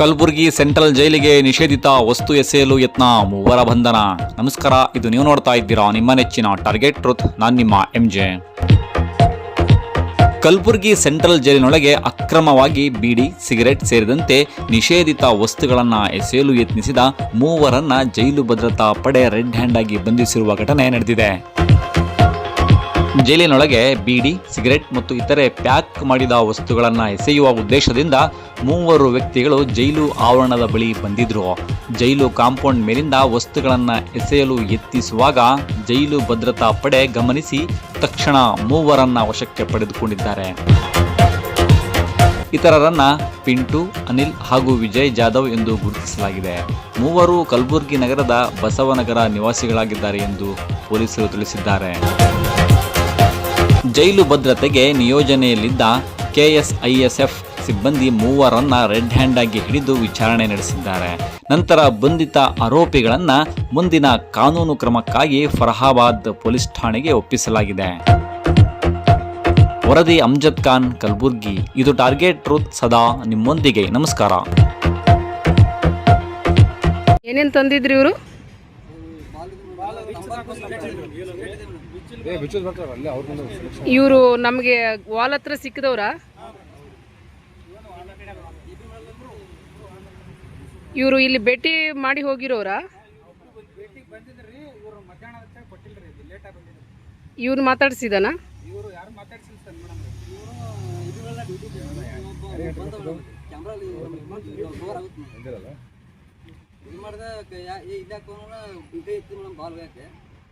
Kalaburagi central ಜೈಲಿಗೆ ನಿಷೇಧಿತ ವಸ್ತು ಎಸೆಯಲು ಯತ್ನ ಮೂವರ ಬಂಧನ ನಮಸ್ಕಾರ, ಇದು ನೀವು ನೋಡ್ತಾ ಇದ್ದೀರಾ ನಿಮ್ಮ ನೆಚ್ಚಿನ ಟಾರ್ಗೆಟ್ ಟ್ರೂತ್. ನಾನು ನಿಮ್ಮ ಎಂಜೆ. ಕಲಬುರಗಿ ಸೆಂಟ್ರಲ್ ಜೈಲಿನೊಳಗೆ ಅಕ್ರಮವಾಗಿ ಬೀಡಿ, ಸಿಗರೆಟ್ ಸೇರಿದಂತೆ ನಿಷೇಧಿತ ವಸ್ತುಗಳನ್ನು ಎಸೆಯಲು ಯತ್ನಿಸಿದ ಮೂವರನ್ನ ಜೈಲು ಭದ್ರತಾ ಪಡೆ ರೆಡ್ ಹ್ಯಾಂಡ್ ಆಗಿ ಬಂಧಿಸಿರುವ ಘಟನೆ ನಡೆದಿದೆ. ಜೈಲಿನೊಳಗೆ ಬೀಡಿ, ಸಿಗರೆಟ್ ಮತ್ತು ಇತರೆ ಪ್ಯಾಕ್ ಮಾಡಿದ ವಸ್ತುಗಳನ್ನು ಎಸೆಯುವ ಉದ್ದೇಶದಿಂದ ಮೂವರು ವ್ಯಕ್ತಿಗಳು ಜೈಲು ಆವರಣದ ಬಳಿ ಬಂದಿದ್ರು. ಜೈಲು ಕಾಂಪೌಂಡ್ ಮೇಲಿಂದ ವಸ್ತುಗಳನ್ನು ಎಸೆಯಲು ಯತ್ನಿಸುವಾಗ ಜೈಲು ಭದ್ರತಾ ಪಡೆ ಗಮನಿಸಿ ತಕ್ಷಣ ಮೂವರನ್ನ ವಶಕ್ಕೆ ಪಡೆದುಕೊಂಡಿದ್ದಾರೆ. ಇತರರನ್ನ ಪಿಂಟು, ಅನಿಲ್ ಹಾಗೂ ವಿಜಯ್ ಜಾಧವ್ ಎಂದು ಗುರುತಿಸಲಾಗಿದೆ. ಮೂವರು ಕಲಬುರಗಿ ನಗರದ ಬಸವನಗರ ನಿವಾಸಿಗಳಾಗಿದ್ದಾರೆ ಎಂದು ಪೊಲೀಸರು ತಿಳಿಸಿದ್ದಾರೆ. ಜೈಲು ಭದ್ರತೆಗೆ ನಿಯೋಜನೆಯಲ್ಲಿದ್ದ ಕೆಎಸ್ಐಎಸ್ಎಫ್ ಸಿಬ್ಬಂದಿ ಮೂವರನ್ನ ರೆಡ್ ಹ್ಯಾಂಡ್ ಆಗಿ ಹಿಡಿದು ವಿಚಾರಣೆ ನಡೆಸಿದ್ದಾರೆ. ನಂತರ ಬಂಧಿತ ಆರೋಪಿಗಳನ್ನ ಮುಂದಿನ ಕಾನೂನು ಕ್ರಮಕ್ಕಾಗಿ ಫರಹಾಬಾದ್ ಪೊಲೀಸ್ ಠಾಣೆಗೆ ಒಪ್ಪಿಸಲಾಗಿದೆ. ವರದಿ ಅಮ್ಜದ್ ಖಾನ್, ಕಲಬುರ್ಗಿ. ಇದು ಟಾರ್ಗೆಟ್ ಟ್ರೂತ್ ಸದಾ ನಿಮ್ಮೊಂದಿಗೆ. ನಮಸ್ಕಾರ. ಏನೇನು ತಂದಿದ್ರಿ ಇವರು? ಇವರು ನಮಗೆ ವಾಲ್ ಹತ್ರ ಸಿಕ್ಕಿದವ್ರ? ಇವರು ಇಲ್ಲಿ ಭೇಟಿ ಮಾಡಿ ಹೋಗಿರೋರ? ಇವ್ರು ಮಾತಾಡ್ಸಿದಾನ? ಇದು ಮಾಡ್ದೆ ಇದಾಕ ಕೈ ಇತ್ತು ಮೇಡಮ್ ಬಾಲ್ ಯಾಕೆ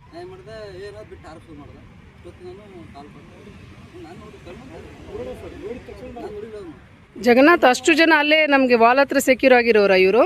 ನಾ ಏನು ಮಾಡಿದೆ ಏನೋ ಬಿಟ್ಟು ಹಾರಿಸು ಮಾಡ್ದೆ. ನಾನು ಕಾಲ್ ಕೊಟ್ಟೆ ನಾನು ನೋಡಿ ಕಣ್ಣು ನಾನು ನೋಡಿಲ್ಲ ಅವ್ನು. ಜಗನ್ನಾಥ್ ಅಷ್ಟು ಜನ ಅಲ್ಲೇ ನಮಗೆ ವಾಲ್ ಹತ್ರ ಸೆಕ್ಯೂರ್ ಆಗಿರೋರ ಇವರು?